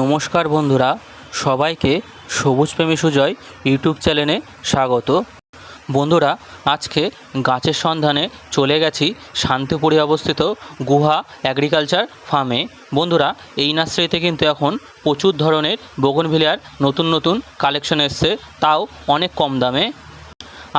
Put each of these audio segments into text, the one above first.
নমস্কার বন্ধুরা, সবাইকে সবুজ প্রেমী সুজয় ইউটিউব চ্যানেলে স্বাগত। বন্ধুরা, আজকে গাছের সন্ধানে চলে গেছি শান্তিপুরে অবস্থিত গুহা অ্যাগ্রিকালচার ফার্মে বন্ধুরা, এই নার্সারিতে কিন্তু এখন প্রচুর ধরনের বগনভিলিয়ার নতুন নতুন কালেকশন এসছে, তাও অনেক কম দামে।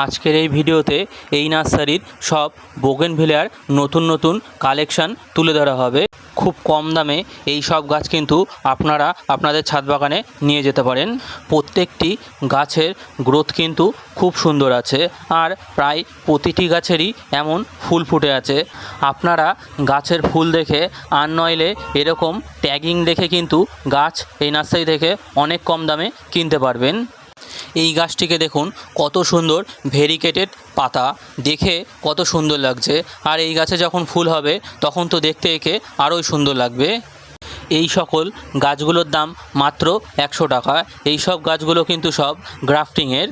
আজকের এই ভিডিওতে এই নার্সারির সব বোগেনভিলিয়ার নতুন নতুন কালেকশন তুলে ধরা হবে। খুব কম দামে এই সব গাছ কিন্তু আপনারা আপনাদের ছাদ বাগানে নিয়ে যেতে পারেন। প্রত্যেকটি গাছের গ্রোথ কিন্তু খুব সুন্দর আছে আর প্রায় প্রতিটি গাছেরই এমন ফুল ফুটে আছে। আপনারা গাছের ফুল দেখে আর নইলে এরকম ট্যাগিং দেখে কিন্তু গাছ এই নার্সারি থেকে অনেক কম দামে কিনতে পারবেন। এই গাছটিকে দেখুন, কত সুন্দর ভেরিকেটেড পাতা। দেখে কত সুন্দর লাগছে। আর এই গাছে যখন ফুল হবে, তখন তো দেখতে একে আরোই সুন্দর লাগবে। এই সকল গাছগুলোর দাম মাত্র একশো টাকা। এই সব গাছগুলো কিন্তু সব গ্রাফটিংয়ের।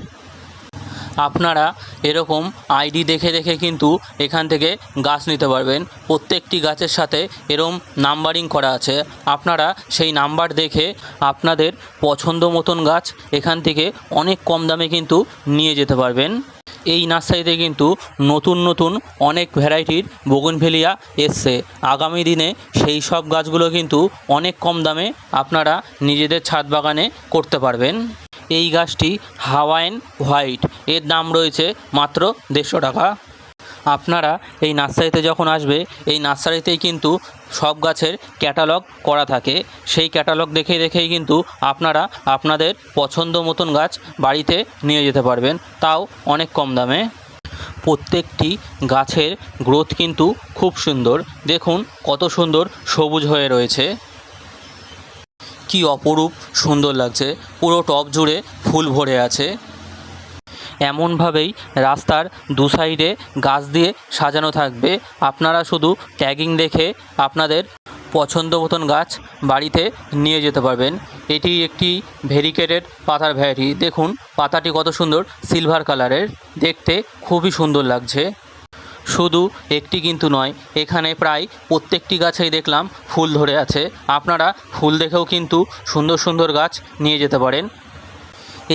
আপনারা এরকম আইডি দেখে দেখে কিন্তু এখান থেকে গাছ নিতে পারবেন। প্রত্যেকটি গাছের সাথে এরম নাম্বারিং করা আছে। আপনারা সেই নাম্বার দেখে আপনাদের পছন্দ মতন গাছ এখান থেকে অনেক কম দামে কিন্তু নিয়ে যেতে পারবেন। এই নার্সারিতে কিন্তু নতুন নতুন অনেক ভ্যারাইটির বোগনভেলিয়া এসছে। আগামী দিনে সেই সব গাছগুলো কিন্তু অনেক কম দামে আপনারা নিজেদের ছাদ বাগানে করতে পারবেন। এই গাছটি হাওয়াইন হোয়াইট। এর দাম রয়েছে মাত্র দেড়শো টাকা। আপনারা এই নার্সারিতে যখন আসবে, এই নার্সারিতেই কিন্তু সব গাছের ক্যাটালগ করা থাকে। সেই ক্যাটালগ দেখে দেখেই কিন্তু আপনারা আপনাদের পছন্দ মতন গাছ বাড়িতে নিয়ে যেতে পারবেন। তাও অনেক কম দামে। প্রত্যেকটি গাছের গ্রোথ কিন্তু খুব সুন্দর। দেখুন কত সুন্দর সবুজ হয়ে রয়েছে। কি অপরূপ সুন্দর লাগছে। পুরো টব জুড়ে ফুল ভরে আছে। এমনভাবেই রাস্তার দু সাইডে গাছ দিয়ে সাজানো থাকবে। আপনারা শুধু ট্যাগিং দেখে আপনাদের পছন্দ মতন গাছ বাড়িতে নিয়ে যেতে পারবেন। এটি একটি ভেরিকেটেড পাতার ভ্যারাইটি দেখুন, পাতাটি কত সুন্দর সিলভার কালারের দেখতে খুবই সুন্দর লাগছে। শুধু একটি কিন্তু নয়, এখানে প্রায় প্রত্যেকটি গাছেই দেখলাম ফুল ধরে আছে। আপনারা ফুল দেখেও কিন্তু সুন্দর সুন্দর গাছ নিয়ে যেতে পারেন।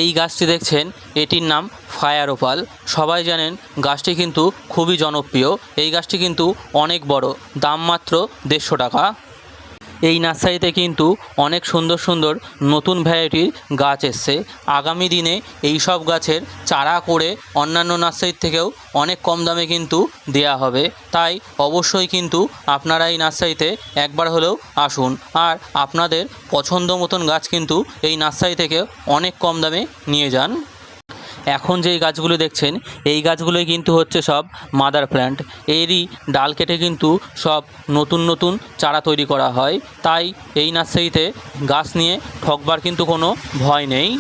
এই গাছটি দেখছেন, এটির নাম ফায়ার ওপাল। সবাই জানেন গাছটি কিন্তু খুবই জনপ্রিয়। এই গাছটি কিন্তু অনেক বড়, দাম মাত্র দেড়শো টাকা। এই নার্সারিতে কিন্তু অনেক সুন্দর সুন্দর নতুন ভ্যারাইটির গাছ এসছে। আগামী দিনে এই সব গাছের চারা করে অন্যান্য নার্সারির থেকেও অনেক কম দামে কিন্তু দেয়া হবে। তাই অবশ্যই কিন্তু আপনারা এই নার্সারিতে একবার হলেও আসুন। আর আপনাদের পছন্দ মতন গাছ কিন্তু এই নার্সারি থেকে অনেক কম দামে নিয়ে যান। এখন যেই গাছগুলো দেখছেন, এই গাছগুলোই কিন্তু হচ্ছে সব মাদার প্ল্যান্ট এরই ডাল কেটে কিন্তু সব নতুন নতুন চারা তৈরি করা হয়। তাই এই নার্সারিতে গাছ নিয়ে ঠকবার কিন্তু কোনো ভয় নেই।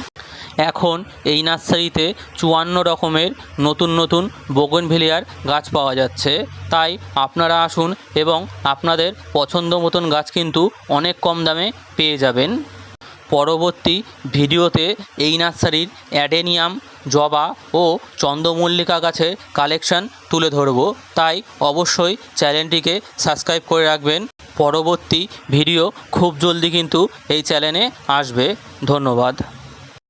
এখন এই নার্সারিতে চুয়ান্ন রকমের নতুন নতুন বোগনভেলিয়ার গাছ পাওয়া যাচ্ছে। তাই আপনারা আসুন এবং আপনাদের পছন্দ মতন গাছ কিন্তু অনেক কম দামে পেয়ে যাবেন। পরবর্তী ভিডিওতে এই নার্সারির অ্যাডেনিয়াম জবা ও চন্দ্রমল্লিকা গাছের কালেকশন তুলে ধরব। তাই অবশ্যই চ্যানেলটিকে সাবস্ক্রাইব করে রাখবেন। পরবর্তী ভিডিও খুব জলদি কিন্তু এই চ্যানেলে আসবে। ধন্যবাদ।